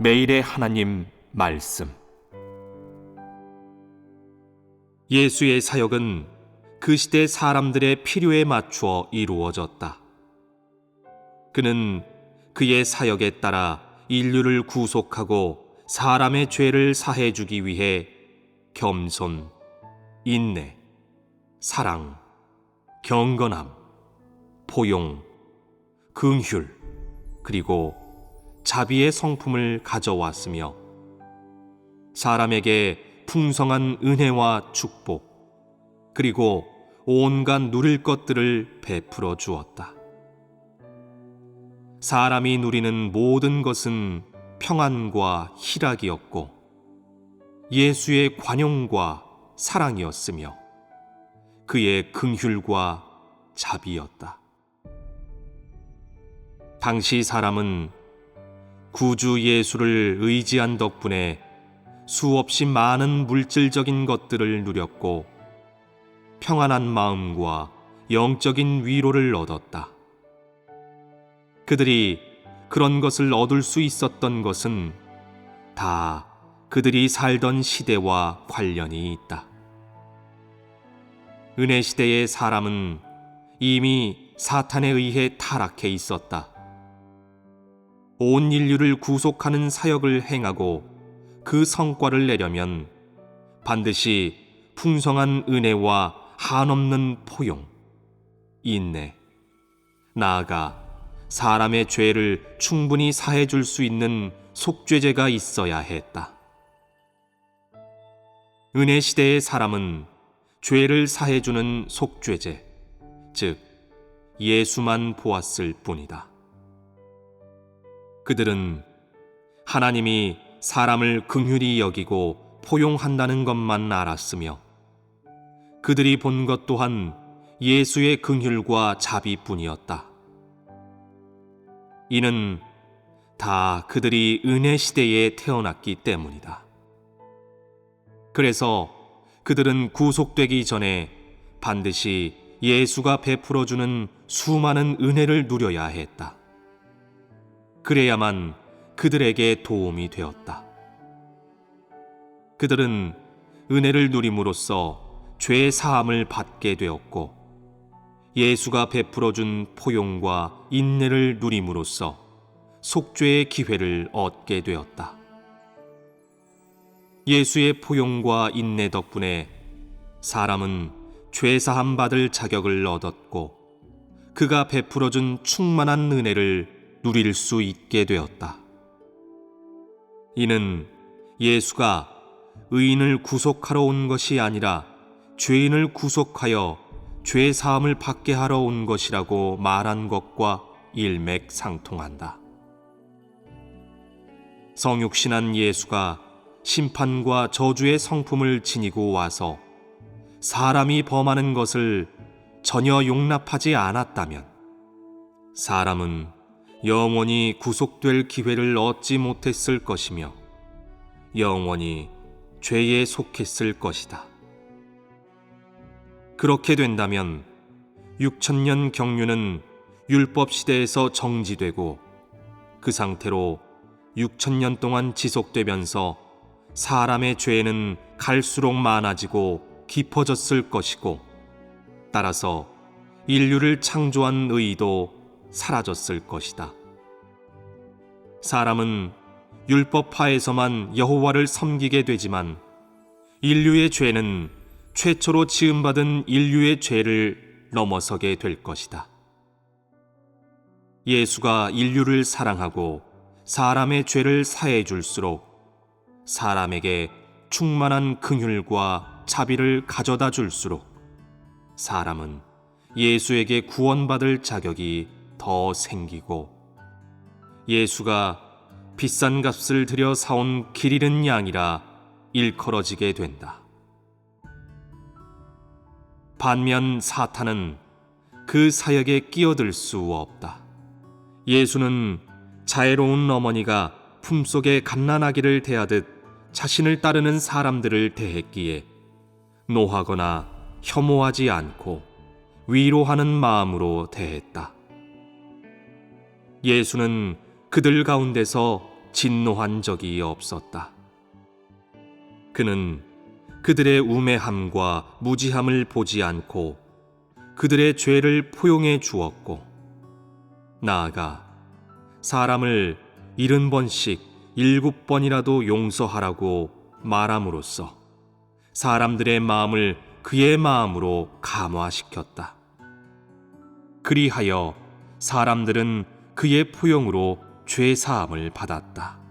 매일의 하나님 말씀. 예수의 사역은 그 시대 사람들의 필요에 맞추어 이루어졌다. 그는 그의 사역에 따라 인류를 구속하고 사람의 죄를 사해 주기 위해 겸손, 인내, 사랑, 경건함, 포용, 긍휼, 그리고 자비의 성품을 가져왔으며 사람에게 풍성한 은혜와 축복, 그리고 온갖 누릴 것들을 베풀어 주었다. 사람이 누리는 모든 것은 평안과 희락이었고 예수의 관용과 사랑이었으며 그의 긍휼과 자비였다. 당시 사람은 구주 예수를 의지한 덕분에 수없이 많은 물질적인 것들을 누렸고 평안한 마음과 영적인 위로를 얻었다. 그들이 그런 것을 얻을 수 있었던 것은 다 그들이 살던 시대와 관련이 있다. 은혜 시대의 사람은 이미 사탄에 의해 타락해 있었다. 온 인류를 구속하는 사역을 행하고 그 성과를 내려면 반드시 풍성한 은혜와 한없는 포용, 인내, 나아가 사람의 죄를 충분히 사해 줄 수 있는 속죄제가 있어야 했다. 은혜 시대의 사람은 죄를 사해 주는 속죄제, 즉 예수만 보았을 뿐이다. 그들은 하나님이 사람을 긍휼히 여기고 포용한다는 것만 알았으며 그들이 본 것 또한 예수의 긍휼과 자비뿐이었다. 이는 다 그들이 은혜 시대에 태어났기 때문이다. 그래서 그들은 구속되기 전에 반드시 예수가 베풀어 주는 수많은 은혜를 누려야 했다. 그래야만 그들에게 도움이 되었다. 그들은 은혜를 누림으로써 죄 사함을 받게 되었고 예수가 베풀어 준 포용과 인내를 누림으로써 속죄의 기회를 얻게 되었다. 예수의 포용과 인내 덕분에 사람은 죄 사함 받을 자격을 얻었고 그가 베풀어 준 충만한 은혜를 누릴 수 있게 되었다. 이는 예수가 의인을 구속하러 온 것이 아니라 죄인을 구속하여 죄 사함을 받게 하러 온 것이라고 말한 것과 일맥상통한다. 성육신한 예수가 심판과 저주의 성품을 지니고 와서 사람이 범하는 것을 전혀 용납하지 않았다면 사람은 영원히 구속될 기회를 얻지 못했을 것이며 영원히 죄에 속했을 것이다. 그렇게 된다면 6천년 경륜은 율법 시대에서 정지되고 그 상태로 6천년 동안 지속되면서 사람의 죄는 갈수록 많아지고 깊어졌을 것이고 따라서 인류를 창조한 의도 사라졌을 것이다. 사람은 율법하에서만 여호와를 섬기게 되지만 인류의 죄는 최초로 지음받은 인류의 죄를 넘어서게 될 것이다. 예수가 인류를 사랑하고 사람의 죄를 사해 줄수록 사람에게 충만한 긍휼과 자비를 가져다 줄수록 사람은 예수에게 구원받을 자격이 더 생기고 예수가 비싼 값을 들여 사온 길 잃은 양이라 일컬어지게 된다. 반면 사탄은 그 사역에 끼어들 수 없다. 예수는 자애로운 어머니가 품속에 갓난아기를 대하듯 자신을 따르는 사람들을 대했기에 노하거나 혐오하지 않고 위로하는 마음으로 대했다. 예수는 그들 가운데서 진노한 적이 없었다. 그는 그들의 우매함과 무지함을 보지 않고 그들의 죄를 포용해 주었고 나아가 사람을 일흔 번씩 일곱 번이라도 용서하라고 말함으로써 사람들의 마음을 그의 마음으로 감화시켰다. 그리하여 사람들은 그의 포용으로 죄 사함을 받았다.